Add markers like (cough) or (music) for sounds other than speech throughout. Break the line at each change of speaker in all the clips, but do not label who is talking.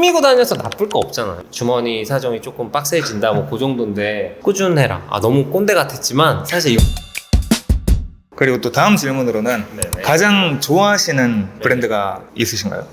꾸미고 다녀서 나쁠 거 없잖아. 주머니 사정이 조금 빡세진다, 뭐 그 정도인데 꾸준해라. 아 너무 꼰대 같았지만 사실 이거
그리고 또 다음 질문으로는
네네.
가장 좋아하시는 브랜드가 있으신가요?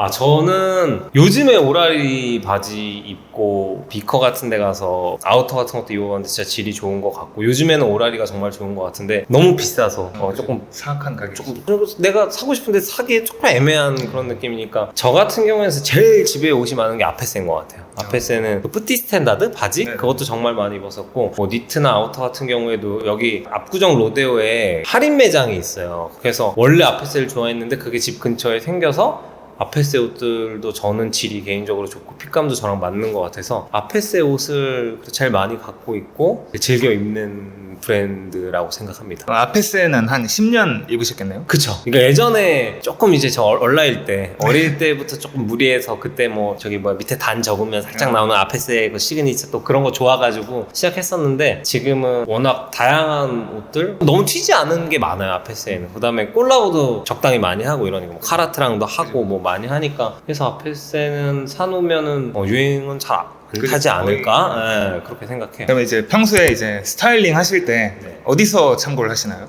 아 저는 요즘에 오라리 바지 입고 비커 같은 데 가서 아우터 같은 것도 입어봤는데 진짜 질이 좋은 것 같고 요즘에는 오라리가 정말 좋은 것 같은데 너무 비싸서 어, 조금
사악한 가격.
조금 내가 사고 싶은데 사기에 조금 애매한 그런 느낌이니까 저 같은 경우에는 제일 집에 옷이 많은 게 아페세인 것 같아요. 아페세는 그 뿌띠 스탠다드 바지
네네.
그것도 정말 많이 입었었고 뭐 니트나 아우터 같은 경우에도 여기 압구정 로데오에 할인 매장이 있어요. 그래서 원래 아페세를 좋아했는데 그게 집 근처에 생겨서 아페세 옷들도 저는 질이 개인적으로 좋고 핏감도 저랑 맞는 것 같아서 아페세 옷을 제일 많이 갖고 있고 즐겨 입는 브랜드라고 생각합니다.
아페스는 한 10년 입으셨겠네요?
그쵸. 그러니까 예전에 조금 이제 저 얼라일 때 어릴 때부터 조금 무리해서 그때 뭐 저기 뭐 밑에 단 적으면 살짝 나오는 아페스의 그 시그니처 또 그런 거 좋아가지고 시작했었는데 지금은 워낙 다양한 옷들 너무 튀지 않은 게 많아요 아페스에는. 그다음에 콜라보도 적당히 많이 하고 이러니까 뭐 카라트랑도 하고 뭐 많이 하니까 그래서 아페스에는 사놓으면은 어, 유행은 잘 타지 않을까? 예, 그렇게 생각해요.
그러면 이제 평소에 이제 스타일링 하실 때
네.
어디서 참고를 하시나요?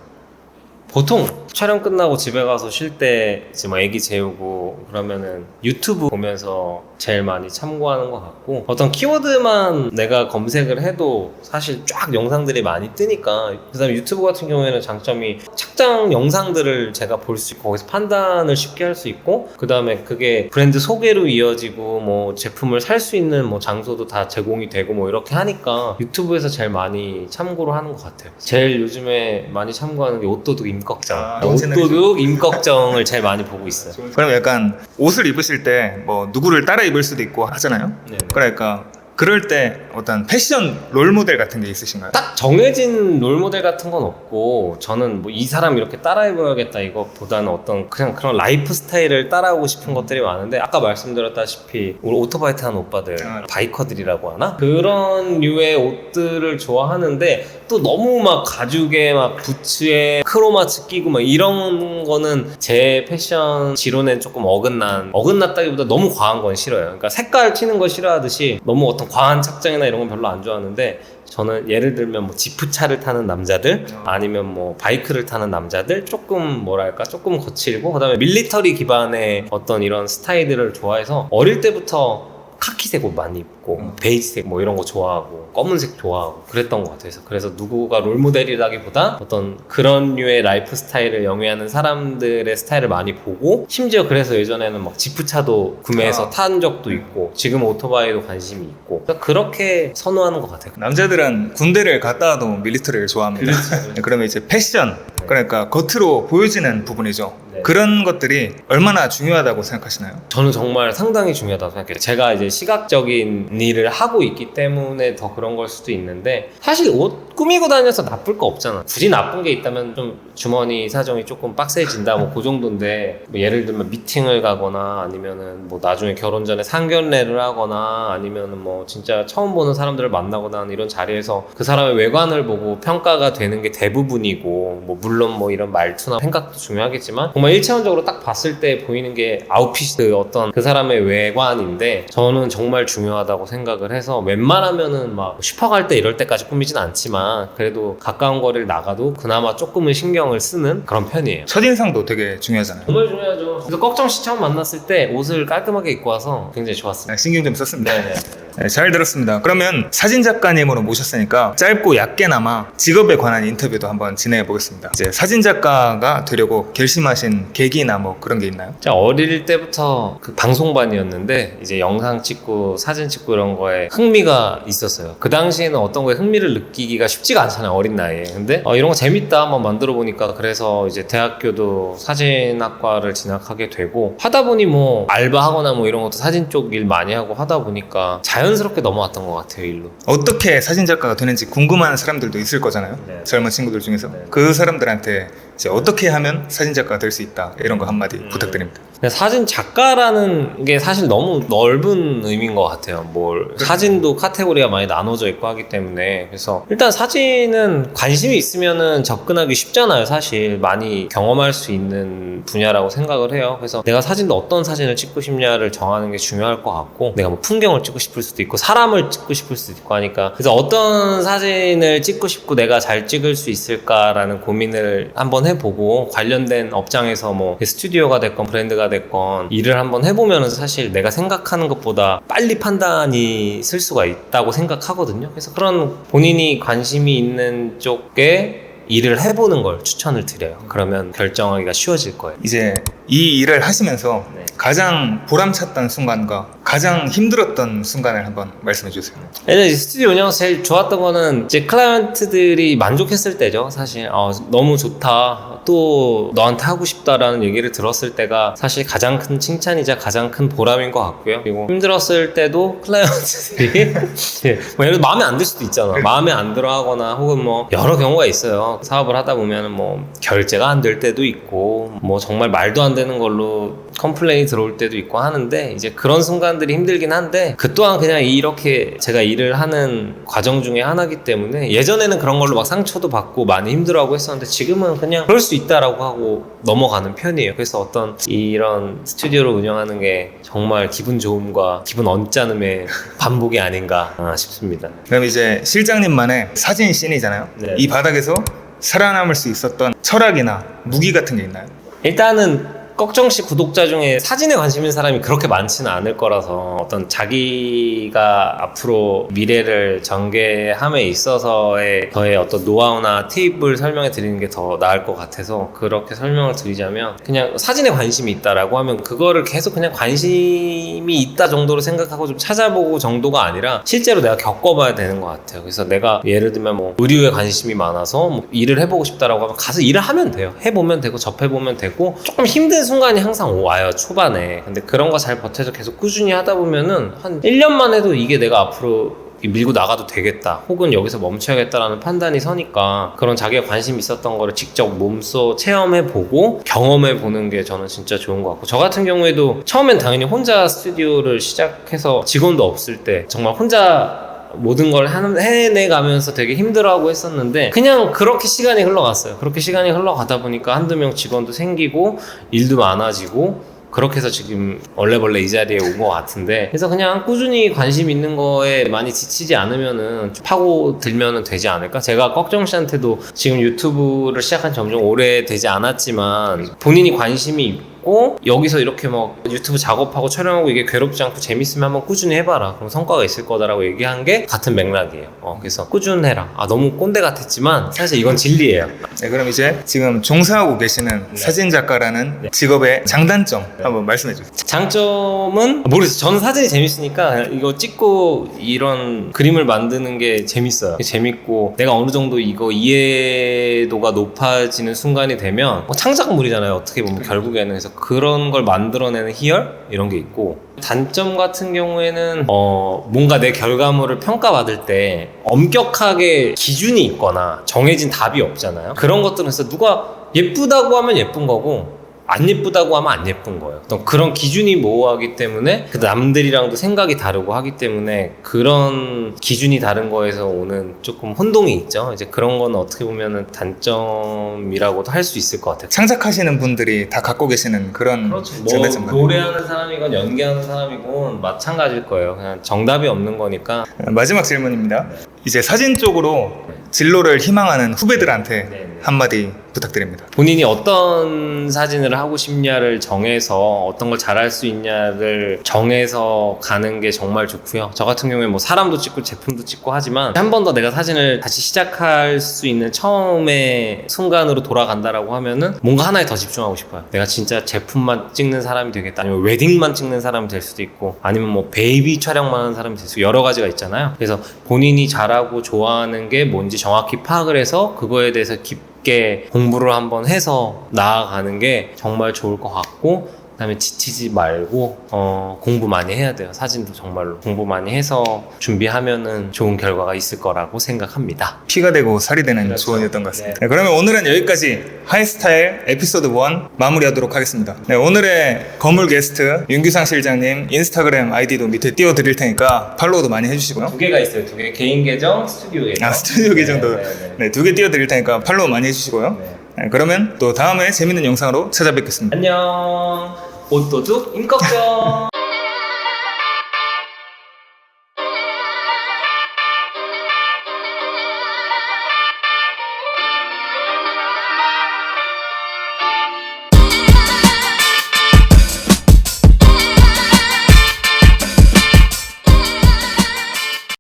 보통 촬영 끝나고 집에 가서 쉴 때 이제 뭐 애기 재우고 그러면은 유튜브 보면서 제일 많이 참고하는 것 같고 어떤 키워드만 내가 검색을 해도 사실 쫙 영상들이 많이 뜨니까 그다음에 유튜브 같은 경우에는 장점이 착장 영상들을 제가 볼 수 있고 거기서 판단을 쉽게 할 수 있고 그다음에 그게 브랜드 소개로 이어지고 뭐 제품을 살 수 있는 뭐 장소도 다 제공이 되고 뭐 이렇게 하니까 유튜브에서 제일 많이 참고를 하는 것 같아요. 제일 요즘에 많이 참고하는 게 옷도둑 임꺽정.
아,
옷도둑 임꺽정을 제일 많이 보고 있어요.
그럼 약간 옷을 입으실 때 뭐 누구를 따라 입을 수도 있고 하잖아요?
네.
그러니까 그럴 때 어떤 패션 롤 모델 같은 게 있으신가요?
딱 정해진 롤 모델 같은 건 없고 저는 뭐 이 사람 이렇게 따라해봐야겠다 이것보다는 어떤 그냥 그런 라이프 스타일을 따라하고 싶은 것들이 많은데 아까 말씀드렸다시피 우리 오토바이 타는 오빠들
아.
바이커들이라고 하나 그런 류의 옷들을 좋아하는데 또 너무 막 가죽에 막 부츠에 크로마츠 끼고 막 이런 거는 제 패션 지론에 조금 어긋난 어긋났다기보다 너무 과한 건 싫어요. 그러니까 색깔 튀는 거 싫어하듯이 너무 어떤 과한 착장이나 이런 건 별로 안 좋아하는데 저는 예를 들면 뭐 지프차를 타는 남자들 아니면 뭐 바이크를 타는 남자들 조금 뭐랄까 조금 거칠고 그다음에 밀리터리 기반의 어떤 이런 스타일들을 좋아해서 어릴 때부터 카키색 옷 많이 입고
음.
베이지색 뭐 이런 거 좋아하고 검은색 좋아하고 그랬던 것 같아서 그래서 누구가 롤모델이라기보다 어떤 그런 류의 라이프 스타일을 영위하는 사람들의 스타일을 많이 보고 심지어 그래서 예전에는 막 지프차도 구매해서
아.
탄 적도 있고 지금 오토바이도 관심이 있고 그러니까 그렇게 선호하는 것 같아요.
남자들은 군대를 갔다 와도 밀리터리를 좋아합니다. 네, (laughs) 그러면 이제 패션, 그러니까 겉으로 보여지는 부분이죠.
네.
그런 것들이 얼마나 중요하다고 생각하시나요?
저는 정말 상당히 중요하다고 생각해요. 제가 이제 시각적인 일을 하고 있기 때문에 더 그런 걸 수도 있는데 사실 옷 꾸미고 다녀서 나쁠 거 없잖아. 굳이 나쁜 게 있다면 좀 주머니 사정이 조금 빡세진다 뭐 그 정도인데 뭐 예를 들면 미팅을 가거나 아니면은 뭐 나중에 결혼 전에 상견례를 하거나 아니면은 뭐 진짜 처음 보는 사람들을 만나거나 이런 자리에서 그 사람의 외관을 보고 평가가 되는 게 대부분이고 뭐 물론 뭐 이런 말투나 생각도 중요하겠지만 정말 일차원적으로 딱 봤을 때 보이는 게 아웃핏 그 어떤 그 사람의 외관인데 저는 정말 중요하다고 생각을 해서 웬만하면은 막 슈퍼 갈 때 이럴 때까지 꾸미진 않지만 그래도 가까운 거리를 나가도 그나마 조금은 신경을 쓰는 그런 편이에요.
첫인상도 되게 중요하잖아요.
정말 중요하죠. 그래서 꺽정 씨 처음 만났을 때 옷을 깔끔하게 입고 와서 굉장히 좋았습니다.
네, 신경 좀 썼습니다.
네네.
네, 잘 들었습니다. 그러면 사진 작가님으로 모셨으니까 짧고 얇게나마 직업에 관한 인터뷰도 한번 진행해 보겠습니다. 이제 사진 작가가 되려고 결심하신 계기나 뭐 그런 게 있나요?
제가 어릴 때부터 그 방송반이었는데 이제 영상 찍고 사진 찍고 이런 거에 흥미가 있었어요. 그 당시에는 어떤 거에 흥미를 느끼기가 쉽지가 않잖아요. 어린 나이에. 근데 어, 이런 거 재밌다 한번 만들어 보니까 그래서 이제 대학교도 사진학과를 진학하게 되고 하다 보니 뭐 알바하거나 뭐 이런 것도 사진 쪽 일 많이 하고 하다 보니까 자연스럽게 넘어왔던 것 같아요. 일로.
어떻게 사진 작가가 되는지 궁금한 사람들도 있을 거잖아요.
네.
젊은 친구들 중에서
네.
그 사람들한테 이제 어떻게 하면 사진 작가가 될 수 있다 이런 거 한마디
음.
부탁드립니다.
근데 사진 작가라는 게 사실 너무 넓은 의미인 것 같아요. 뭘 사진도 카테고리가 많이 나눠져 있고 하기 때문에 그래서 일단 사진은 관심이 있으면은 접근하기 쉽잖아요. 사실 많이 경험할 수 있는 분야라고 생각을 해요. 그래서 내가 사진도 어떤 사진을 찍고 싶냐를 정하는 게 중요할 것 같고 내가 뭐 풍경을 찍고 싶을 수도 있고 사람을 찍고 싶을 수도 있고 하니까 그래서 어떤 사진을 찍고 싶고 내가 잘 찍을 수 있을까라는 고민을 한번 해 보고 관련된 업장에서 뭐 스튜디오가 됐건 브랜드가 됐건 일을 한번 해보면은 사실 내가 생각하는 것보다 빨리 판단이 쓸 수가 있다고 생각하거든요. 그래서 그런 본인이 관심이 있는 쪽에 일을 해보는 걸 추천을 드려요. 그러면 결정하기가 쉬워질 거예요.
이제 이 일을 하시면서
네.
가장 보람찼던 순간과 가장 힘들었던 순간을 한번 말씀해 주세요.
이제 스튜디오 운영에서 제일 좋았던 거는 이제 클라이언트들이 만족했을 때죠. 사실 어, 너무 좋다. 또 너한테 하고 싶다라는 얘기를 들었을 때가 사실 가장 큰 칭찬이자 가장 큰 보람인 것 같고요. 그리고 힘들었을 때도 클라이언트들이 (laughs) 예, 뭐 예를 마음에 안 들 수도 있잖아. 마음에 안 들어 하거나 혹은 뭐 여러 경우가 있어요. 사업을 하다 보면 뭐 결제가 안 될 때도 있고 뭐 정말 말도 안 되는 걸로 컴플레인이 들어올 때도 있고 하는데 이제 그런 순간들이 힘들긴 한데 그 또한 그냥 이렇게 제가 일을 하는 과정 중에 하나기 때문에 예전에는 그런 걸로 막 상처도 받고 많이 힘들어하고 했었는데 지금은 그냥 그럴 수 있다라고 하고 넘어가는 편이에요. 그래서 어떤 이런 스튜디오를 운영하는 게 정말 기분 좋음과 기분 언짢음의 (laughs) 반복이 아닌가 아, 싶습니다.
그럼 이제 실장님만의 사진 씬이잖아요.
네.
이 바닥에서 살아남을 수 있었던 철학이나 무기 같은 게 있나요?
일단은 걱정 씨 구독자 중에 사진에 관심 있는 사람이 그렇게 많지는 않을 거라서 어떤 자기가 앞으로 미래를 전개함에 있어서의 저의 어떤 노하우나 팁을 설명해 드리는 게 더 나을 것 같아서 그렇게 설명을 드리자면 그냥 사진에 관심이 있다라고 하면 그거를 계속 그냥 관심이 있다 정도로 생각하고 좀 찾아보고 정도가 아니라 실제로 내가 겪어봐야 되는 것 같아요. 그래서 내가 예를 들면 뭐 의류에 관심이 많아서 뭐 일을 해보고 싶다라고 하면 가서 일을 하면 돼요. 해보면 되고 접해보면 되고 조금 힘든 순간이 항상 와요 초반에. 근데 그런 거 잘 버텨서 계속 꾸준히 하다 보면은 한 1년만 해도 이게 내가 앞으로 밀고 나가도 되겠다 혹은 여기서 멈춰야겠다라는 판단이 서니까 그런 자기가 관심 있었던 거를 직접 몸소 체험해 보고 경험해 보는 게 저는 진짜 좋은 것 같고 저 같은 경우에도 처음엔 당연히 혼자 스튜디오를 시작해서 직원도 없을 때 정말 혼자 모든 걸 해내가면서 되게 힘들어하고 했었는데 그냥 그렇게 시간이 흘러갔어요. 그렇게 시간이 흘러가다 보니까 한두 명 직원도 생기고 일도 많아지고 그렇게 해서 지금 얼레벌레 이 자리에 온 것 같은데 그래서 그냥 꾸준히 관심 있는 거에 많이 지치지 않으면은 좀 파고 들면은 되지 않을까 제가 꺽정 씨한테도 지금 유튜브를 시작한 지 엄청 오래 되지 않았지만 본인이 관심이 있고 여기서 이렇게 막 유튜브 작업하고 촬영하고 이게 괴롭지 않고 재밌으면 한번 꾸준히 해봐라. 그럼 성과가 있을 거다라고 얘기한 게 같은 맥락이에요. 어, 그래서 꾸준해라. 아 너무 꼰대 같았지만 사실 이건 진리예요
네, 그럼 이제 지금 종사하고 계시는
네.
사진 작가라는 직업의 장단점 한번 말씀해 주세요.
장점은 모르겠어요. 저는 사진이 재밌으니까 이거 찍고 이런 그림을 만드는 게 재밌어요. 재밌고 내가 어느 정도 이거 이해도가 높아지는 순간이 되면 뭐 창작물이잖아요. 어떻게 보면 결국에는 그래서 그런 걸 만들어내는 희열 이런 게 있고 단점 같은 경우에는 어 뭔가 내 결과물을 평가받을 때 엄격하게 기준이 있거나 정해진 답이 없잖아요. 그런 것들은 그래서 누가 예쁘다고 하면 예쁜 거고 안 예쁘다고 하면 안 예쁜 거예요. 또 그런 기준이 모호하기 때문에 그 남들이랑도 생각이 다르고 하기 때문에 그런 기준이 다른 거에서 오는 조금 혼동이 있죠. 이제 그런 거는 어떻게 보면은 단점이라고도 할 수 있을 것 같아요.
창작하시는 분들이 다 갖고 계시는 그런
그렇죠. 뭐
장단점.
노래하는 사람이건 연기하는 사람이건 마찬가지일 거예요. 그냥 정답이 없는 거니까.
마지막 질문입니다. 이제 사진 쪽으로 진로를 희망하는 후배들한테
네, 네.
한마디 부탁드립니다.
본인이 어떤 사진을 하고 싶냐를 정해서 어떤 걸 잘할 수 있냐를 정해서 가는 게 정말 좋고요. 저 같은 경우에 뭐 사람도 찍고 제품도 찍고 하지만 한 번 더 내가 사진을 다시 시작할 수 있는 처음의 순간으로 돌아간다라고 하면은 뭔가 하나에 더 집중하고 싶어요. 내가 진짜 제품만 찍는 사람이 되겠다. 아니면 웨딩만 찍는 사람이 될 수도 있고 아니면 뭐 베이비 촬영만 하는 사람이 될수 있고 여러 가지가 있잖아요. 그래서 본인이 잘하고 좋아하는 게 뭔지 정확히 파악을 해서 그거에 대해서 깊 게 공부를 한번 해서 나아가는 게 정말 좋을 것 같고 그다음에 지치지 말고 어, 공부 많이 해야 돼요. 사진도 정말로 공부 많이 해서 준비하면은 좋은 결과가 있을 거라고 생각합니다.
피가 되고 살이 되는
그렇죠.
조언이었던 것 같습니다. 네, 그러면 오늘은 여기까지 하이스타일 에피소드 1 마무리하도록 하겠습니다. 네, 오늘의 거물 게스트 윤규상 실장님 인스타그램 아이디도 밑에 띄워드릴 테니까 팔로우도 많이 해주시고요.
두 개가 있어요. 두 개. 개인 계정, 스튜디오 계정.
아, 스튜디오 계정도
네, 네, 네.
네, 두개 띄워드릴 테니까 팔로우 많이 해주시고요.
네.
네, 그러면 또 다음에 재밌는 영상으로 찾아뵙겠습니다.
안녕. 옷도둑 임꺽정.